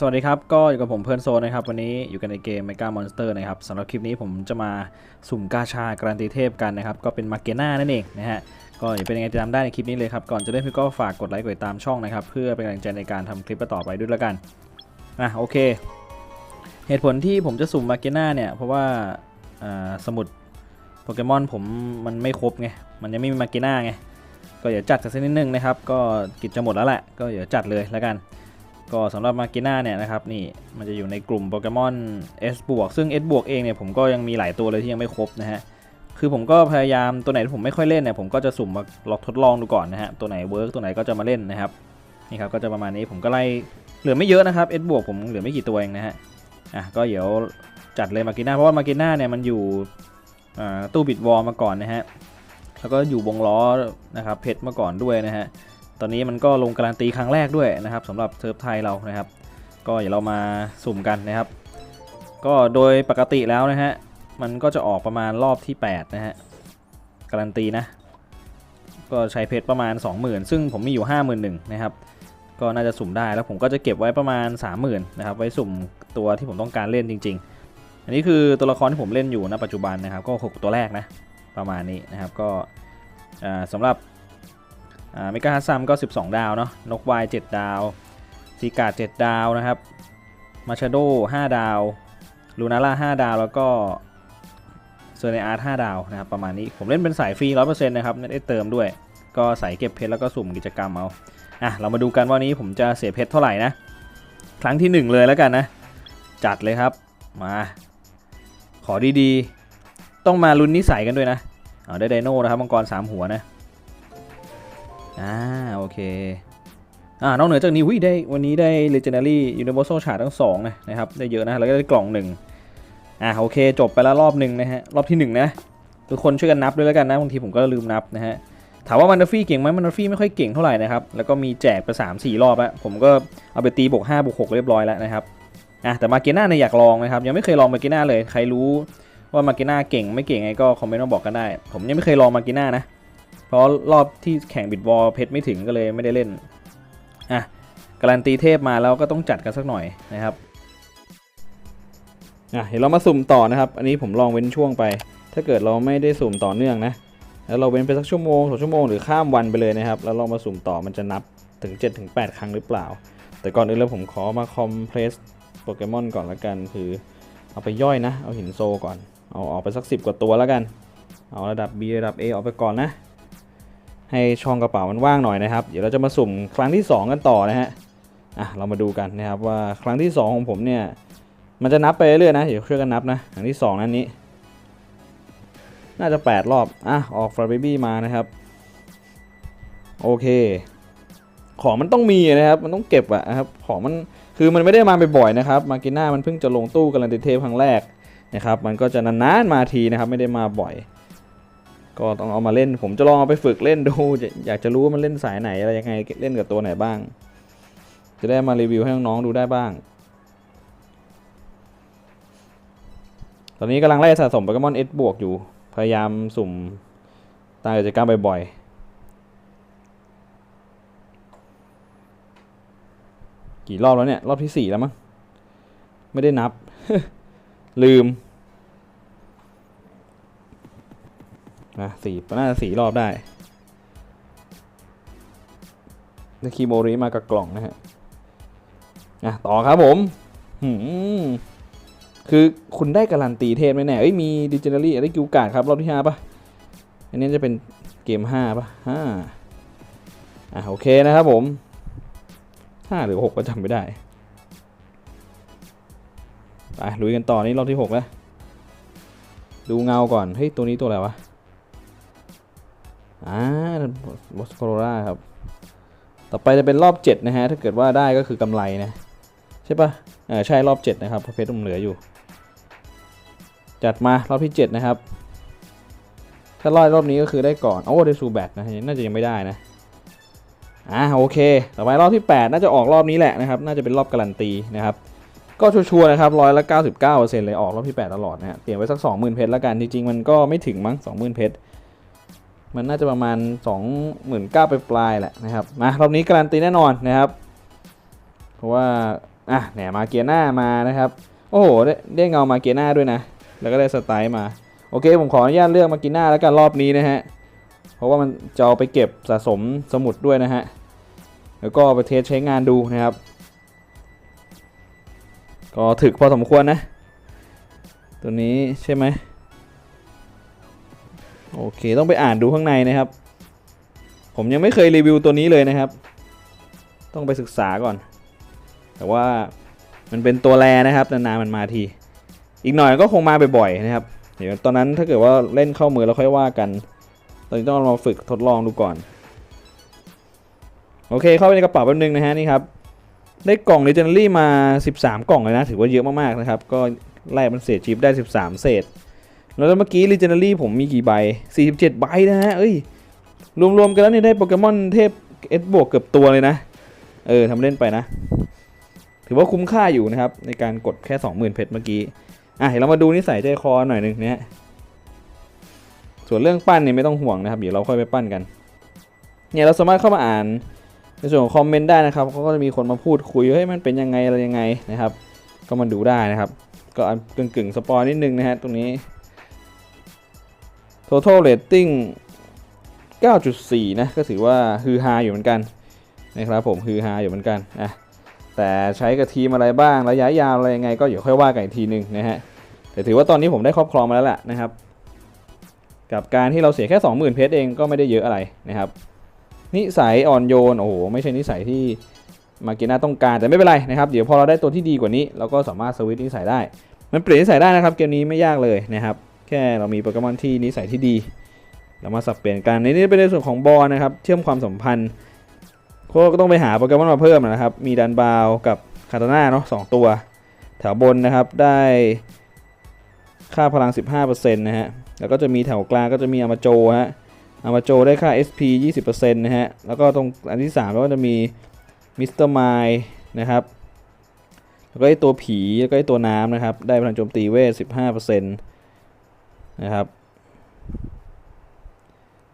สวัสดีครับ ก็อยู่กับผมเพื่อนโซนนะครับ วันนี้อยู่กันในเกม Mega Monster นะครับสำหรับคลิปนี้ผมจะมาสุ่มกาชาการันตีเทพกันนะครับ ก็เป็นมาเกน่านั่นเองนะฮะก็อย่าเป็นยังไงติดตามได้ในคลิปนี้เลยครับ ก่อนจะเล่นพี่ก็ฝากกดไลค์กดติดตามช่องนะครับ เพื่อเป็นกำลังใจในการทำคลิปต่อไปด้วยแล้วกันอะโอเค เหตุผลที่ผมจะสุ่มมาเกน่าเนี่ย เพราะว่าสมุดโปเกมอนผมมันไม่ครบไงมันยังไม่มีมาเกน่าไงก็เดี๋ยวจัดสักนิดนึงนะครับ ก็กิจจะหมดแล้วแหละก็เดี๋ยวจัดเลยแล้วกัน ก็สำหรับมากิน่าเนี่ยนะครับนี่มันจะอยู่ในกลุ่มโปเกมอน S บวกซึ่ง S บวกเองเนี่ยผมก็ยังมีหลายตัวเลยที่ยังไม่ครบนะฮะคือผมก็พยายามตัวไหนที่ผมไม่ค่อยเล่นเนี่ยผมก็จะสุ่มมาลองทดลองดูก่อนนะฮะตัวไหนเวิร์กตัวไหนก็จะมาเล่นนะครับนี่ครับก็จะประมาณนี้ผมก็ไล่เหลือไม่เยอะนะครับ S บวกผมเหลือไม่กี่ตัวเองนะฮะอะก็เดี๋ยวจัดเลยมากิน่าเพราะว่ามากิน่าเนี่ยมันอยู่ตู้บิดวอลมาก่อนนะฮะแล้วก็อยู่วงล้อนะครับเพชรมาก่อนด้วยนะฮะ ตอนนี้มันก็ลงการันตีครั้งแรกด้วยนะครับสำหรับเซิร์ฟไทยเรานะครับ ก็เดี๋ยวเรามาสุ่มกันนะครับ ก็โดยปกติแล้วนะฮะมันก็จะออกประมาณรอบที่ 8 นะฮะการันตีนะ ก็ใช้เพชรประมาณ 20,000 ซึ่งผมมีอยู่ 51,000นะครับก็น่าจะสุ่มได้แล้วผมก็จะเก็บไว้ประมาณ 30,000นะครับไว้สุ่มตัวที่ผมต้องการเล่นจริง ๆ อันนี้คือตัวละครที่ผมเล่นอยู่ณปัจจุบันนะครับก็ 6 ตัวแรกนะประมาณนี้นะครับก็สำหรับ เมกาฮัสซัมก็ 12 ดาวเนาะนกวาย 7 ดาวซีกาด7ดาวนะครับมาชาโด5ดาวลูนาร่า5ดาวแล้วก็เซอร์เนอาร์5ดาวนะครับประมาณนี้ผมเล่นเป็นสายฟรี 100%นะครับไม่ได้เติมด้วย ก็ใส่เก็บเพชรแล้วก็สุ่มกิจกรรมเอาอะเรามาดูกันว่านี้ผมจะเสียเพชรเท่าไหร่นะ ครั้งที่ 1 เลยแล้วกันนะ จัดเลยครับมา ขอดีๆ ต้องมาลุ้นนิสัยกันด้วยนะเอาได้ไดโน่นะครับมังกรสามหัวนะ อ่าโอเคอ่านอกเหนือจากนี้วิได้วันนี้ได้ Legendary Universal Shard ทั้งสองนะนะครับได้เยอะนะแล้วก็ได้กล่องหนึ่งอ่าโอเคจบไปแล้วรอบหนึ่งนะฮะรอบที่หนึ่งนะทุกคนช่วยกันนับด้วยแล้วกันนะบางทีผมก็ลืมนับนะฮะถามว่ามันดฟี่เก่งไหมมันดฟี่ไม่ค่อยเก่งเท่าไหร่นะครับแล้วก็มีแจกไป3 4 รอบอะผมก็เอาไปตีบวก5บวก6เรียบร้อยแล้วนะครับอะแต่มาเกน่าเนี่ยอยากลองนะครับยังไม่เคยลองมาเกน่าเลยใครรู้ว่ามาเกน่าเก่งไม่เก่งไงก็คอมเมนต์มาบอกกันได้ ผมยังไม่เคยลองมาเกน่านะ เพราะรอบที่แข่งบิดวอลเพชรไม่ถึงก็เลยไม่ได้เล่นอะการันตีเทพมาแล้วก็ต้องจัดกันสักหน่อยนะครับอะเดี๋ยวเรามาสุ่มต่อนะครับ อันนี้ผมลองเว้นช่วงไป ถ้าเกิดเราไม่ได้สุ่มต่อเนื่องนะแล้วเราเว้นไปสักชั่วโมงสองชั่วโมงหรือข้ามวันไปเลยนะครับ แล้วเรามาสุ่มต่อมันจะนับถึง7-8ครั้งหรือเปล่า แต่ก่อนอื่นแล้วผมขอมาคอมเพรสโปเกมอนก่อนละกันคือ เอาไปย่อยนะ เอาหินโซก่อน เอาออกไปสัก 10 กว่าตัวแล้วกัน เอาระดับ B ระดับ A ออกไปก่อนนะ ให้ช่องกระเป๋ามันว่างหน่อยนะครับ เดี๋ยวเราจะมาสุ่มครั้งที่ 2 กันต่อนะฮะอะเรามาดูกันนะครับว่าครั้งที่ 2 ของผมเนี่ยมันจะนับไปเรื่อยๆนะเดี๋ยวช่วยกันนับนะครั้งที่2นั้นนี้ น่าจะ 8 รอบอะออกฟลาร์บี้มานะครับโอเค ของมันต้องมีนะครับ มันต้องเก็บอะนะครับของมันคือมันไม่ได้มาบ่อยๆนะครับ มากิน่ามันเพิ่งจะลงตู้การันตีเทปครั้งแรกนะครับ มันก็จะนานๆมาทีนะครับ ไม่ได้มาบ่อย ก็ต้องเอามาเล่น ผมจะลองเอาไปฝึกเล่นดู อยากจะรู้ว่ามันเล่นสายไหนอะไรยังไงเล่นกับตัวไหนบ้าง จะได้มารีวิวให้น้องๆดูได้บ้าง ตอนนี้กำลังไล่สะสมโปเกมอนเอสบวกอยู่ พยายามสุ่มตามกิจกรรมบ่อยๆ กี่รอบแล้วเนี่ย รอบที่สี่แล้วมั้ง ไม่ได้นับ ลืม นะสี่น่าจะสี่รอบได้ได้คีโมริมากับกล่องนะฮะอะต่อครับผมหืมคือคุณได้การันตีเทพแน่ๆเอ้ยมีดิจิทัลลี่ได้กิวการ์ดครับ รอบที่ห้าปะอันนี้จะเป็นเกมห้าปะห้าอะโอเคนะครับผมห้าหรือหกก็จำไม่ได้ ไปลุยกันต่อนี่รอบที่หกแล้ว ดูเงาก่อน เฮ้ย ตัวนี้ตัวอะไรวะ อ่าบอสโคโรราครับ ต่อไปจะเป็นรอบ 7 นะฮะ ถ้าเกิดว่าได้ก็คือกำไรนะ ใช่ปะเออใช่รอบ 7 นะครับเพราะเพชรมันเหลืออยู่ จัดมารอบที่ 7 นะครับ ถ้ารอดรอบนี้ก็คือได้ก่อนโอ้ได้ซูแบตนะน่าจะยังไม่ได้นะอ่าโอเค ต่อไปรอบที่ 8 น่าจะออกรอบนี้แหละนะครับ น่าจะเป็นรอบการันตีนะครับ ก็ชัวร์ๆนะครับร้อยละ99%เลยออกรอบที่ 8 ตลอดนะฮะเตรียมไว้สัก20,000เพชรแล้วกัน จริงๆ มันก็ไม่ถึงมั้ง20,000เพชร มันน่าจะประมาณ 29,000ไปปลายๆแหละนะครับมารอบนี้การันตีแน่นอนนะครับ เพราะว่าอะแหนมาเกียร์หน้ามานะครับ โอ้โหได้ได้เงามาเกียร์หน้าด้วยนะ แล้วก็ได้สไตล์มาโอเค ผมขออนุญาตเลือกมาเกียร์หน้าแล้วกันรอบนี้นะฮะ เพราะว่ามันจะเอาไปเก็บสะสมสมุดด้วยนะฮะ แล้วก็ไปเทสใช้งานดูนะครับ ก็ถึกพอสมควรนะ ตัวนี้ใช่ไหม โอเคต้องไปอ่านดูข้างในนะครับ ผมยังไม่เคยรีวิวตัวนี้เลยนะครับ ต้องไปศึกษาก่อน แต่ว่ามันเป็นตัวแรนะครับนานๆมันมาที อีกหน่อยก็คงมาบ่อยๆนะครับ เดี๋ยวตอนนั้นถ้าเกิดว่าเล่นเข้ามือแล้วค่อยว่ากัน ตอนนี้ต้องมาฝึกทดลองดูก่อน โอเคเข้าไปในกระเป๋าแป๊บนึงนะฮะนี่ครับได้กล่อง Legendary มา 13 กล่องเลยนะ ถือว่าเยอะมากๆนะครับ ก็ไล่มันเศษชิปได้ 13 เศษ แล้วเมื่อกี้ Legendary ผมมีกี่ใบ 47 ใบนะฮะ เอ้ย รวมๆกันแล้วนี่ได้โปเกมอนเทพเอสบวกเกือบตัวเลยนะ เออทำเล่นไปนะ ถือว่าคุ้มค่าอยู่นะครับ ในการกดแค่ 20,000 เพชรเมื่อกี้ อะเดี๋ยวเรามาดูนิสัยใจคอหน่อยหนึงนะฮะส่วนเรื่องปั้นเนี่ยไม่ต้องห่วงนะครับ เดี๋ยวเราค่อยไปปั้นกัน เนี่ยเราสามารถเข้ามาอ่าน ในส่วนของคอมเมนต์ได้นะครับเขาก็จะมีคนมาพูดคุยเฮ้ยมันเป็นยังไงอะไรยังไงนะครับ ก็มาดูได้นะครับ ก็กึ่งๆสปอยนิดนึงนะฮะตรงนี้ total rating 9.4 นะ ก็ถือว่าฮือฮาอยู่เหมือนกันนะครับผมฮือฮาอยู่เหมือนกันนะแต่ใช้กับทีมอะไรบ้างระยะยาวอะไรยังไงก็เดี๋ยวค่อยว่ากันอีกทีหนึงนะฮะแต่ถือว่าตอนนี้ผมได้ครอบครองมาแล้วแหละนะครับ กับการที่เราเสียแค่ 20,000 เพชรเองก็ไม่ได้เยอะอะไรนะครับ นิสัยอ่อนโยนโอ้โหไม่ใช่นิสัยที่มาเกน่าต้องการแต่ไม่เป็นไรนะครับเดี๋ยวพอเราได้ตัวที่ดีกว่านี้ เราก็สามารถสวิตช์นิสัยได้ มันเปลี่ยนนิสัยได้นะครับเกมนี้ไม่ยากเลยนะครับ แค่เรามีโปเกมอนที่นิสัยที่ดี เรามาสับเปลี่ยนกันในนี้เป็นในส่วนของบอลนะครับ เชื่อมความสัมพันธ์ก็ต้องไปหาโปเกมอนมาเพิ่มนะครับ มีดันบาวกับคาตาน่าเนาะสองตัว แถวบนนะครับได้ค่าพลัง 15%นะฮะ แล้วก็จะมีแถวกลางก็จะมีอามาโจฮะอามาโจได้ค่า SP 20%นะฮะ แล้วก็ตรงอันที่3ก็จะมีมิสเตอร์ไมล์นะครับ แล้วก็ไอตัวผี แล้วก็ไอตัวน้ำนะครับ ได้พลังโจมตีเวท 15% นะครับ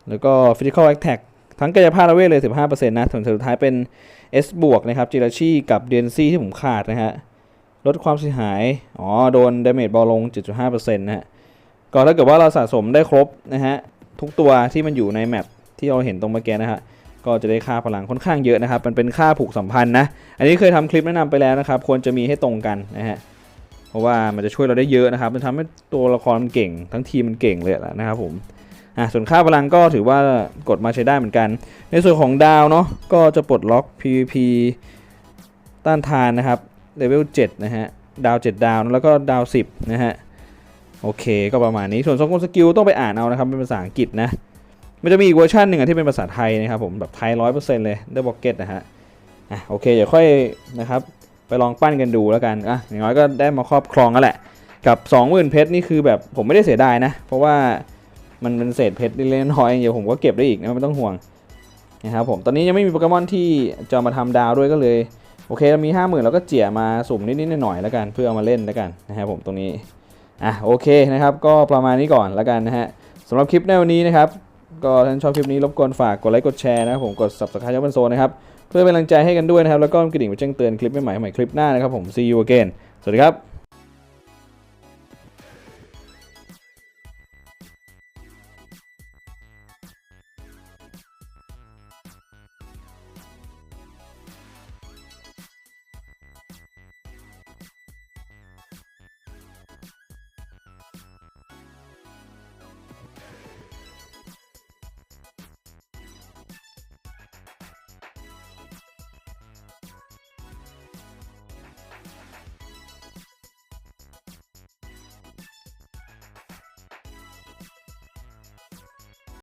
แล้วก็ Physical Attack ทั้งกายภาพและเวทเลย 15%นะส่วนสุดท้ายเป็น S บวกนะครับจิราชีกับเดนซี่ที่ผมขาดนะฮะลดความเสียหาย อ๋อ โดนดาเมจบาลง 7.5%นะฮะ ก็ถ้าเกิดว่าเราสะสมได้ครบนะฮะ ทุกตัวที่มันอยู่ในแมปที่เราเห็นตรงเมื่อกี้นะฮะ ก็จะได้ค่าพลังค่อนข้างเยอะนะครับ มันเป็นค่าผูกสัมพันธ์นะ อันนี้เคยทำคลิปแนะนำไปแล้วนะครับ ควรจะมีให้ตรงกันนะฮะ เพราะว่ามันจะช่วยเราได้เยอะนะครับ มันทำให้ตัวละครมันเก่ง ทั้งทีมมันเก่งเลยแหละนะครับผมอะส่วนค่าพลังก็ถือว่ากดมาใช้ได้เหมือนกัน ในส่วนของดาวเนาะก็จะปลดล็อก PVP ต้านทานนะครับเลเวล7นะฮะดาว 7 ดาว แล้วก็ดาว 10 นะฮะ โอเค ก็ประมาณนี้ ส่วนสองคนสกิลต้องไปอ่านเอานะครับ เป็นภาษาอังกฤษนะ มันจะมีอีกเวอร์ชันหนึ่งที่เป็นภาษาไทยนะครับผม แบบไทยร้อยเปอร์เซ็นต์เลยได้บ็อกเก็ตนะฮะ อะ โอเค เดี๋ยวค่อยนะครับ ไปลองปั้นกันดูแล้วกันอะอย่างน้อยก็ได้มาครอบครองแล้วแหละ กับ 20,000 เพชรนี่คือแบบผมไม่ได้เสียดายนะ เพราะว่ามันเป็นเศษเพชรเล็กๆน้อยเดี๋ยวผมก็เก็บได้อีกนะไม่ต้องห่วงนะครับผมตอนนี้ยังไม่มีโปเกมอนที่จะมาทำดาวด้วยก็เลยโอเคเรามี 50,000เราก็เจี่ยมาสุ่มนิดๆหน่อยๆแล้วกันเพื่อเอามาเล่นแล้วกันนะครับผมตรงนี้อะโอเคนะครับก็ประมาณนี้ก่อนแล้วกันนะฮะสำหรับคลิปในวันนี้นะครับก็ท่านชอบคลิปนี้รบกวนฝากกดไลค์กดแชร์นะครับผมกด subscribe ยับเป็นโซนนะครับ เพื่อเป็นกำลังใจให้กันด้วยนะครับ แล้วก็กระดิ่งไปแจ้งเตือนคลิปใหม่ๆใหม่คลิปหน้านะครับผม see you again สวัสดีครับ